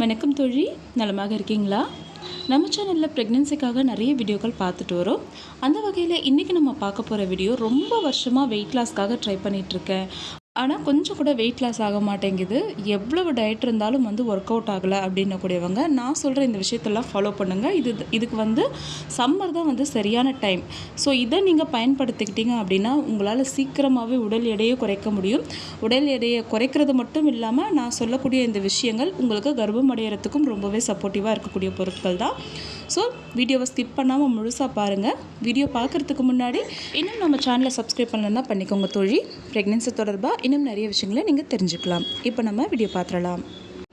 வணக்கம் தோழி. நலமாக இருக்கீங்களா? நம்ம சேனலில் ப்ரெக்னென்சிக்காக நிறைய வீடியோக்கள் பார்த்துட்டு வரோம். அந்த வகையில் இன்றைக்கி நம்ம பார்க்க போகிற வீடியோ ரொம்ப வருஷமாக வெயிட் லாஸ்க்காக ட்ரை பண்ணிகிட்ருக்கேன் ஆனால் கொஞ்சம் கூட வெயிட் லாஸ் ஆக மாட்டேங்குது. எவ்வளவு டயட் இருந்தாலும் வந்து ஒர்க் அவுட் ஆகலை அப்படின்னக்கூடியவங்க நான் சொல்கிற இந்த விஷயத்தெல்லாம் ஃபாலோ பண்ணுங்கள் இது இதுக்கு வந்து சம்மர் தான் வந்து சரியான டைம் ஸோ இதை நீங்கள் பயன்படுத்திக்கிட்டீங்க அப்படின்னா உங்களால் சீக்கிரமாகவே உடல் எடையை குறைக்க முடியும். உடல் எடையை குறைக்கிறது மட்டும் இல்லாமல் நான் சொல்லக்கூடிய இந்த விஷயங்கள் உங்களுக்கு கர்ப்பம் அடையிறதுக்கும் ரொம்பவே சப்போர்ட்டிவாக இருக்கக்கூடிய பொருட்கள் தான். ஸோ வீடியோவை ஸ்கிப் பண்ணாமல் முழுசாக பாருங்கள் வீடியோ பார்க்குறதுக்கு முன்னாடி இன்னும் நம்ம சேனலை சப்ஸ்கிரைப் பண்ணலன்னா பண்ணிக்கோங்க தோழி. ப்ரெக்னென்சி தொடர்பாக இன்னும் நிறைய விஷயங்களை நீங்கள் தெரிஞ்சுக்கலாம். இப்போ நம்ம வீடியோ பார்த்துடலாம்.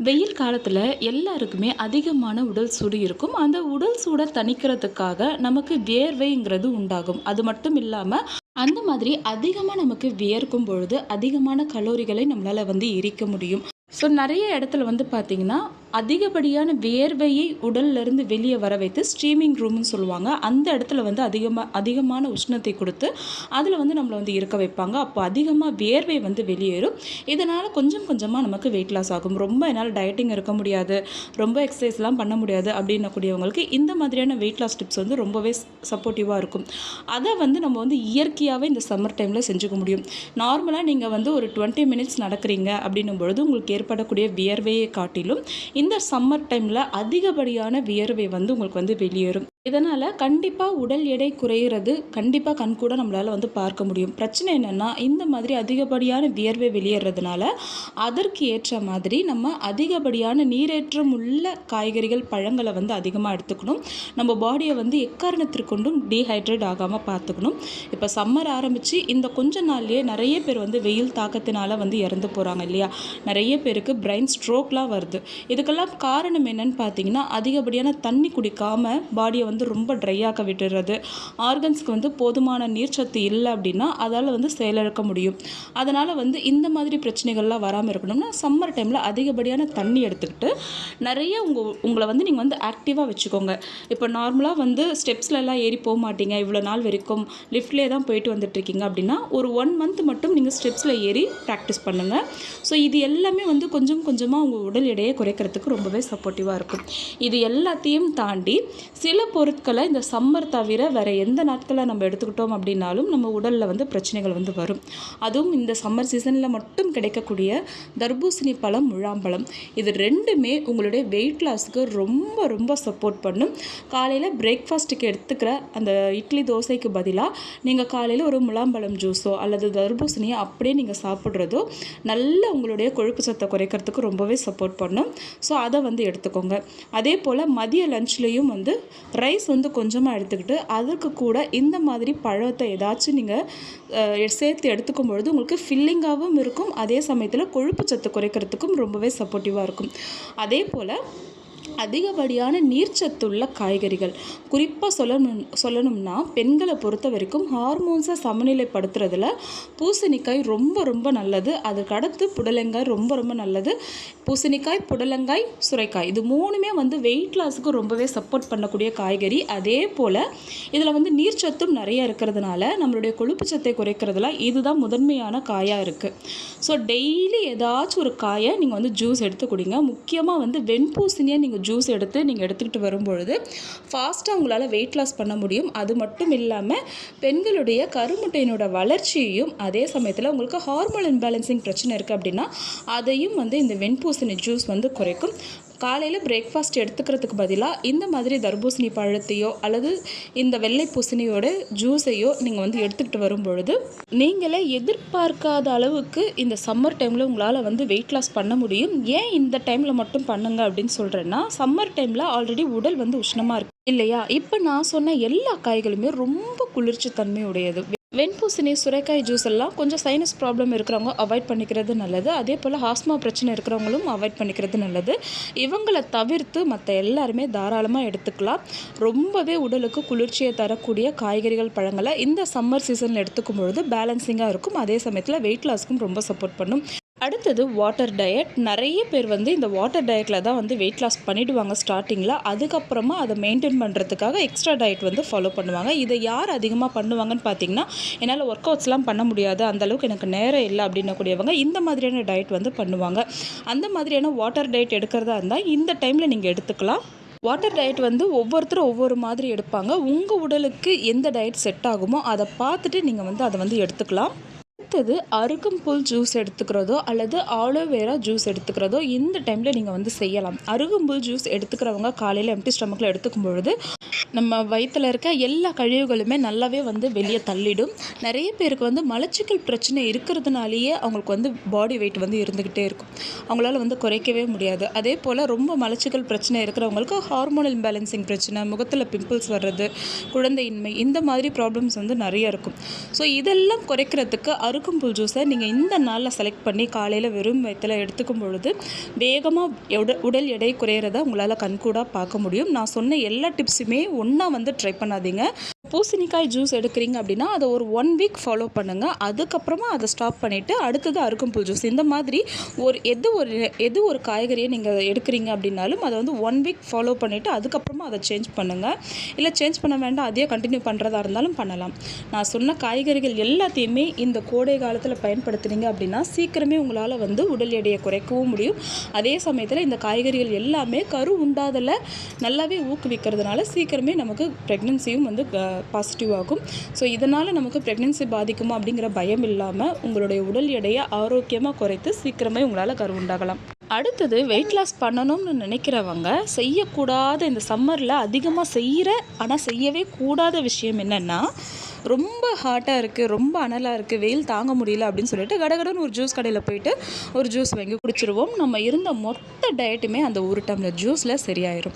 வெயில் காலத்தில் எல்லாருக்குமே அதிகமான உடல் சூடு இருக்கும். அந்த உடல் சூடை தணிக்கிறதுக்காக நமக்கு வேர்வைங்கிறது உண்டாகும். அது மட்டும் இல்லாமல் அந்த மாதிரி அதிகமாக நமக்கு வியர்க்கும் பொழுது அதிகமான கலோரிகளை நம்மளால் வந்து எரிக்க முடியும். ஸோ நிறைய இடத்துல வந்து பார்த்திங்கன்னா அதிகப்படியான வியர்வையை உடல்லேருந்து வெளியே வர வைத்து ஸ்ட்ரீமிங் ரூம்னு சொல்லுவாங்க. அந்த இடத்துல வந்து அதிகமாக அதிகமான உஷ்ணத்தை கொடுத்து அதில் வந்து நம்மளை வந்து இருக்க வைப்பாங்க. அப்போ அதிகமாக வியர்வை வந்து வெளியேறும். இதனால் கொஞ்சம் கொஞ்சமாக நமக்கு வெயிட் லாஸ் ஆகும். ரொம்ப என்னால் டயட்டிங் இருக்க முடியாது. ரொம்ப எக்ஸசைஸ்லாம் பண்ண முடியாது அப்படின்னக்கூடியவங்களுக்கு இந்த மாதிரியான வெயிட் லாஸ் டிப்ஸ் வந்து ரொம்பவே சப்போர்ட்டிவாக இருக்கும். அதை வந்து நம்ம வந்து இயற்கையாகவே இந்த சம்மர் டைமில் செஞ்சுக்க முடியும். நார்மலாக நீங்கள் வந்து ஒரு டுவெண்ட்டி மினிட்ஸ் நடக்கிறீங்க அப்படின்னும் பொழுது உங்களுக்கு ஏற்படக்கூடிய வியர்வையை காட்டிலும் இந்த சம்மர் டைமில் அதிகப்படியான வியர்வை வந்து உங்களுக்கு வந்து வெளியேறும். இதனால் கண்டிப்பாக உடல் எடை குறையிறது கண்டிப்பாக கண் கூட நம்மளால் வந்து பார்க்க முடியும். பிரச்சனை என்னென்னா இந்த மாதிரி அதிகப்படியான வியர்வை வெளியேறதுனால அதற்கு ஏற்ற மாதிரி நம்ம அதிகப்படியான நீரேற்றம் உள்ள காய்கறிகள் பழங்களை வந்து அதிகமாக எடுத்துக்கணும். நம்ம பாடியை வந்து எக்காரணத்திற்கொண்டும் டீஹைட்ரேட் ஆகாமல் பார்த்துக்கணும். இப்போ சம்மர் ஆரம்பித்து இந்த கொஞ்ச நாள்லேயே நிறைய பேர் வந்து வெயில் தாக்கத்தினால வந்து இறந்து போகிறாங்க இல்லையா? நிறைய பேருக்கு பிரெயின் ஸ்ட்ரோக்லாம் வருது. இதுக்கெல்லாம் காரணம் என்னன்னு பார்த்தீங்கன்னா அதிகப்படியான தண்ணி குடிக்காமல் பாடியை வந்து வந்து ரொம்ப ட்ரையாக விட்டுறது. ஆர்கன்ஸ்க்கு வந்து போதுமான நீர்ச்சத்து இல்லை அப்படின்னா அதால் வந்து செயலிழக்க முடியும். அதனால் வந்து இந்த மாதிரி பிரச்சனைகள்லாம் வராமல் இருக்கணும்னா சம்மர் டைமில் அதிகப்படியான தண்ணி எடுத்துக்கிட்டு நிறைய உங்கள் உங்களை வந்து நீங்கள் வந்து ஆக்டிவாக வச்சுக்கோங்க. இப்போ நார்மலாக வந்து ஸ்டெப்ஸ்லலாம் ஏறி போக மாட்டீங்க. இவ்வளோ நாள் வரைக்கும் லிஃப்ட்லேயே தான் போயிட்டு வந்துட்டுருக்கீங்க அப்படின்னா ஒரு ஒன் மந்த் மட்டும் நீங்கள் ஸ்டெப்ஸில் ஏறி ப்ராக்டிஸ் பண்ணுங்கள் ஸோ இது எல்லாமே வந்து கொஞ்சம் கொஞ்சமாக உங்கள் உடல் எடையை குறைக்கிறதுக்கு ரொம்பவே சப்போர்ட்டிவாக இருக்கும். இது எல்லாத்தையும் தாண்டி சில பொருள் பொருட்களை இந்த சம்மர் தவிர வேறு எந்த நாட்களில் நம்ம எடுத்துக்கிட்டோம் அப்படின்னாலும் நம்ம உடலில் வந்து பிரச்சனைகள் வந்து வரும். அதுவும் இந்த சம்மர் சீசனில் மட்டும் கிடைக்கக்கூடிய தர்பூசணி பழம் முழாம்பழம். இது ரெண்டுமே உங்களுடைய வெயிட் லாஸ்க்கு ரொம்ப ரொம்ப சப்போர்ட் பண்ணும். காலையில் பிரேக்ஃபாஸ்ட்டுக்கு எடுத்துக்கிற அந்த இட்லி தோசைக்கு பதிலாக நீங்கள் காலையில் ஒரு முழாம்பழம் ஜூஸோ அல்லது தர்பூசணியை அப்படியே நீங்கள் சாப்பிட்றதோ நல்ல உங்களுடைய கொழுப்பு சத்தை குறைக்கிறதுக்கு ரொம்பவே சப்போர்ட் பண்ணும். ஸோ அதை வந்து எடுத்துக்கோங்க. அதே போல் மதிய லஞ்ச்லேயும் வந்து ரைஸ் ரைஸ் வந்து கொஞ்சமாக எடுத்துக்கிட்டு அதுக்கு கூட இந்த மாதிரி பழத்தை ஏதாச்சும் நீங்கள் சேர்த்து எடுத்துக்கும் பொழுது உங்களுக்கு ஃபில்லிங்காகவும் இருக்கும். அதே சமயத்தில் கொழுப்பு சத்து குறைக்கிறதுக்கும் ரொம்பவே சப்போர்ட்டிவாக இருக்கும். அதே போல் அதிகப்படியான நீர்ச்சத்துள்ள காய்கறிகள். குறிப்பாக சொல்லணும் சொல்லணும்னா பெண்களை பொறுத்த வரைக்கும் ஹார்மோன்ஸை சமநிலைப்படுத்துறதுல பூசணிக்காய் ரொம்ப ரொம்ப நல்லது. அதுக்கடுத்து புடலங்காய் ரொம்ப ரொம்ப நல்லது. பூசணிக்காய் புடலங்காய் சுரைக்காய் இது மூணுமே வந்து வெயிட் லாஸுக்கு ரொம்பவே சப்போர்ட் பண்ணக்கூடிய காய்கறி. அதே போல் இதில் வந்து நீர்ச்சத்தும் நிறைய இருக்கிறதுனால நம்மளுடைய கொழுப்பு சத்தை குறைக்கிறதுல இதுதான் முதன்மையான காயாக இருக்குது ஸோ டெய்லி ஏதாச்சும் ஒரு காயை நீங்கள் வந்து ஜூஸ் எடுத்து குடிங்க. முக்கியமாக வந்து வெண்பூசணியை நீங்கள் ஜூஸ் எடுத்து நீங்கள் எடுத்துக்கிட்டு வரும்பொழுது ஃபாஸ்ட்டாக உங்களால் வெயிட் லாஸ் பண்ண முடியும். அது மட்டும் இல்லாமல் பெண்களுடைய கருமுட்டையினோட வளர்ச்சியையும் அதே சமயத்தில் உங்களுக்கு ஹார்மோன் இன்பேலன்சிங் பிரச்சனை இருக்குது அப்படின்னா அதையும் வந்து இந்த வெண்பூசணி ஜூஸ் வந்து குறைக்கும். காலையில் பிரேக்ஃபாஸ்ட் எடுத்துக்கிறதுக்கு பதிலாக இந்த மாதிரி தர்பூசணி பழத்தையோ அல்லது இந்த வெள்ளை பூசணியோட ஜூஸையோ நீங்கள் வந்து எடுத்துக்கிட்டு வரும் பொழுது நீங்களே எதிர்பார்க்காத அளவுக்கு இந்த சம்மர் டைமில் உங்களால் வந்து வெயிட் லாஸ் பண்ண முடியும். ஏன் இந்த டைமில் மட்டும் பண்ணுங்க அப்படின்னு சொல்கிறேன்னா சம்மர் டைமில் ஆல்ரெடி உடல் வந்து உஷ்ணமாக இருக்குது இல்லையா? இப்போ நான் சொன்ன எல்லா காய்களுமே ரொம்ப குளிர்ச்சி தன்மையுடையது வெண்பூசணி சுரைக்காய் ஜூஸ் எல்லாம் கொஞ்சம் சைனஸ் ப்ராப்ளம் இருக்கிறவங்க அவாய்ட் பண்ணிக்கிறது நல்லது. அதே போல் ஹாஸ்மா பிரச்சனை இருக்கிறவங்களும் அவாய்ட் பண்ணிக்கிறது நல்லது. இவங்களை தவிர்த்து மற்ற எல்லாருமே தாராளமாக எடுத்துக்கலாம். ரொம்பவே உடலுக்கு குளிர்ச்சியை தரக்கூடிய காய்கறிகள் பழங்களை இந்த சம்மர் சீசனில் எடுத்துக்கும் பொழுது பேலன்சிங்காக இருக்கும். அதே சமயத்தில் வெயிட் லாஸ்க்கும் ரொம்ப சப்போர்ட் பண்ணும். அடுத்தது வாட்டர் டயட் நிறைய பேர் வந்து இந்த வாட்டர் டயட்டில் தான் வந்து வெயிட் லாஸ் பண்ணிவிடுவாங்க ஸ்டார்டிங்கில் அதுக்கப்புறமா அதை மெயின்டைன் பண்ணுறதுக்காக எக்ஸ்ட்ரா டயட் வந்து ஃபாலோ பண்ணுவாங்க. இதை யார் அதிகமாக பண்ணுவாங்கன்னு பார்த்தீங்கன்னா என்னால் ஒர்க் அவுட்ஸ்லாம் பண்ண முடியாது. அந்தளவுக்கு எனக்கு நேரம் இல்லை அப்படின்னக்கூடியவங்க இந்த மாதிரியான டயட் வந்து பண்ணுவாங்க. அந்த மாதிரியான வாட்டர் டயட் எடுக்கிறதா இருந்தால் இந்த டைமில் நீங்கள் எடுத்துக்கலாம். வாட்டர் டயட் வந்து ஒவ்வொருத்தரும் ஒவ்வொரு மாதிரி எடுப்பாங்க. உங்கள் உடலுக்கு எந்த டயட் செட் ஆகுமோ அதை பார்த்துட்டு நீங்கள் வந்து அதை வந்து எடுத்துக்கலாம். அடுத்தது அருகம்புல் ஜூஸ் எடுத்துக்கிறதோ அல்லது ஆலோவேரா ஜூஸ் எடுத்துக்கிறதோ இந்த டைமில் நீங்கள் வந்து செய்யலாம். அருகம்புல் ஜூஸ் எடுத்துக்கிறவங்க காலையில் எம்டி ஸ்டமக்கில் எடுத்துக்கும் பொழுது நம்ம வயிற்றில் இருக்க எல்லா கழிவுகளுமே நல்லாவே வந்து வெளியே தள்ளிடும். நிறைய பேருக்கு வந்து மலச்சிக்கல் பிரச்சனை இருக்கிறதுனாலேயே அவங்களுக்கு வந்து பாடி வெயிட் வந்து இருந்துக்கிட்டே இருக்கும். அவங்களால வந்து குறைக்கவே முடியாது. அதே போல் ரொம்ப மலச்சிக்கல் பிரச்சனை இருக்கிறவங்களுக்கு ஹார்மோனல் இம்பேலன்சிங் பிரச்சனை முகத்தில் பிம்பிள்ஸ் வர்றது குழந்தையின்மை இந்த மாதிரி ப்ராப்ளம்ஸ் வந்து நிறைய இருக்கும். ஸோ இதெல்லாம் குறைக்கிறதுக்கு அருக்கும்புல் ஜூஸை நீங்கள் இந்த நாளில் செலக்ட் பண்ணி காலையில் வெறும் வயத்தில் எடுத்துக்கும் பொழுது வேகமாக உட உடல் எடை குறையிறத உங்களால் கண்கூடாக பார்க்க முடியும். நான் சொன்ன எல்லா டிப்ஸுமே ஒன்றா வந்து ட்ரை பண்ணாதீங்க. பூசணிக்காய் ஜூஸ் எடுக்கிறீங்க அப்படின்னா அதை ஒரு ஒன் வீக் ஃபாலோ பண்ணுங்கள் அதுக்கப்புறமா அதை ஸ்டாப் பண்ணிவிட்டு அடுத்தது அருகம்புல் ஜூஸ் இந்த மாதிரி ஒரு எது ஒரு எது ஒரு காய்கறியை நீங்கள் எடுக்கிறீங்க அப்படின்னாலும் அதை வந்து ஒன் வீக் ஃபாலோ பண்ணிவிட்டு அதுக்கப்புறமா அதை சேஞ்ச் பண்ணுங்கள் இல்லை சேஞ்ச் பண்ண வேண்டாம் அதையே கண்டினியூ பண்ணுறதா இருந்தாலும் பண்ணலாம். நான் சொன்ன காய்கறிகள் எல்லாத்தையுமே இந்த கோடை காலத்தில் பயன்படுத்துனீங்க அப்படின்னா சீக்கிரமே உங்களால் வந்து உடல் எடையை குறைக்கவும் முடியும். அதே சமயத்தில் இந்த காய்கறிகள் எல்லாமே கரு உண்டாதல நல்லாவே ஊக்குவிக்கிறதுனால சீக்கிரமே நமக்கு ப்ரெக்னென்சியும் வந்து பாசிட்டிவ் ஆகும். ஸோ இதனால் நமக்கு ப்ரெக்னென்சி பாதிக்குமா அப்படிங்கிற பயம் இல்லாமல் உங்களுடைய உடல் எடையை ஆரோக்கியமாக குறைத்து சீக்கிரமே உங்களால் கரு உண்டாகலாம். அடுத்தது வெயிட் லாஸ் பண்ணணும்னு நினைக்கிறவங்க செய்யக்கூடாத இந்த சம்மரில் அதிகமாக செய்கிற ஆனால் செய்யவே கூடாத விஷயம் என்னென்னா ரொம்ப ஹாட்டாக இருக்குது ரொம்ப அனலாக இருக்குது வெயில் தாங்க முடியல அப்படின்னு சொல்லிட்டு கடகடன்னு ஒரு ஜூஸ் கடையில் போயிட்டு ஒரு ஜூஸ் வாங்கி குடிச்சிருவோம். நம்ம இருந்த மொத்த டயட்டுமே அந்த ஒரு டம்ளர் ஜூஸில் சரியாயிரும்.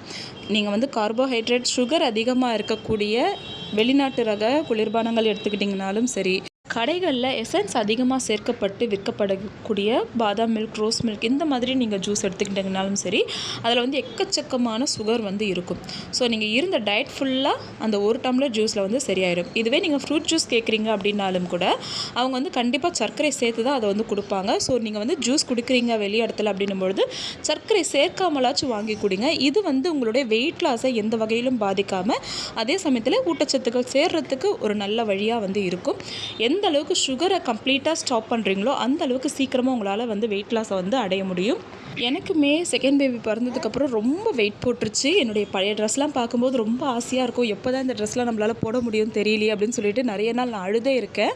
நீங்கள் வந்து கார்போஹைட்ரேட் சுகர் அதிகமாக இருக்கக்கூடிய வெளிநாட்டு ரக குளிர்பானங்கள் எடுத்துக்கிட்டிங்கனாலும் சரி கடைகளில் எசன்ஸ் அதிகமாக சேர்க்கப்பட்டு விற்கப்படக்கூடிய பாதாம் மில்க் ரோஸ் மில்க் இந்த மாதிரி நீங்கள் ஜூஸ் எடுத்துக்கிட்டிங்கனாலும் சரி அதில் வந்து எக்கச்சக்கமான சுகர் வந்து இருக்கும். ஸோ நீங்கள் இருந்த டயட் ஃபுல்லாக அந்த ஒரு டம்ளர் ஜூஸில் வந்து சரியாயிடும் இதுவே நீங்கள் ஃப்ரூட் ஜூஸ் கேட்குறீங்க அப்படின்னாலும் கூட அவங்க வந்து கண்டிப்பாக சர்க்கரை சேர்த்து தான் அதை வந்து கொடுப்பாங்க. ஸோ நீங்கள் வந்து ஜூஸ் குடிக்கிறீங்க வெளி இடத்துல அப்படின்னும் பொழுது சர்க்கரை சேர்க்காமலாச்சும் வாங்கி கொடுங்க. இது வந்து உங்களுடைய வெயிட் லாஸை எந்த வகையிலும் பாதிக்காமல் அதே சமயத்தில் ஊட்டச்சத்துக்கள் சேர்றதுக்கு ஒரு நல்ல வழியாக வந்து இருக்கும். எந்த எந்த அளவுக்கு சுகரை கம்ப்ளீட்டாக ஸ்டாப் பண்ணுறீங்களோ அந்த அளவுக்கு சீக்கிரமாக உங்களால் வந்து வெயிட் லாஸை வந்து அடைய முடியும். எனக்குமே செகண்ட் பேபி பிறந்ததுக்கப்புறம் ரொம்ப வெயிட் போட்டுருச்சு. என்னுடைய பழைய ட்ரெஸ்லாம் பார்க்கும்போது ரொம்ப ஆசையாக இருக்கும். எப்போ தான் இந்த ட்ரெஸ்லாம் நம்மளால் போட முடியும் தெரியலையே அப்படின்னு சொல்லிட்டு நிறைய நாள் நான் அழுதே இருக்கேன்.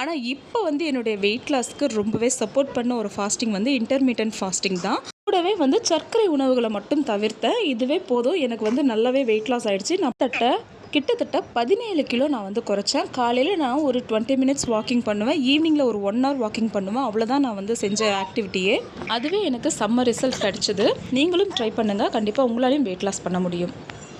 ஆனால் இப்போ வந்து என்னுடைய வெயிட் லாஸ்க்கு ரொம்பவே சப்போர்ட் பண்ண ஒரு ஃபாஸ்டிங் வந்து இன்டர்மீடியன்ட் ஃபாஸ்டிங் தான். கூடவே வந்து சர்க்கரை உணவுகளை மட்டும் தவிர்த்தேன். இதுவே போதும். எனக்கு வந்து நல்லாவே வெயிட் லாஸ் ஆகிடுச்சு நான் தட்ட கிட்டத்தட்ட பதினேழு கிலோ நான் வந்து குறைச்சேன். காலையில் நான் ஒரு டுவெண்ட்டி மினிட்ஸ் வாக்கிங் பண்ணுவேன். ஈவினிங்கில் ஒரு ஒன் ஹவர் வாக்கிங் பண்ணுவேன். அவ்வளோதான் நான் வந்து செஞ்ச ஆக்டிவிட்டியே அதுவே எனக்கு செம்ம ரிசல்ட் கிடச்சிது. நீங்களும் ட்ரை பண்ணுங்கள் கண்டிப்பாக உங்களாலையும் வெயிட் லாஸ் பண்ண முடியும்.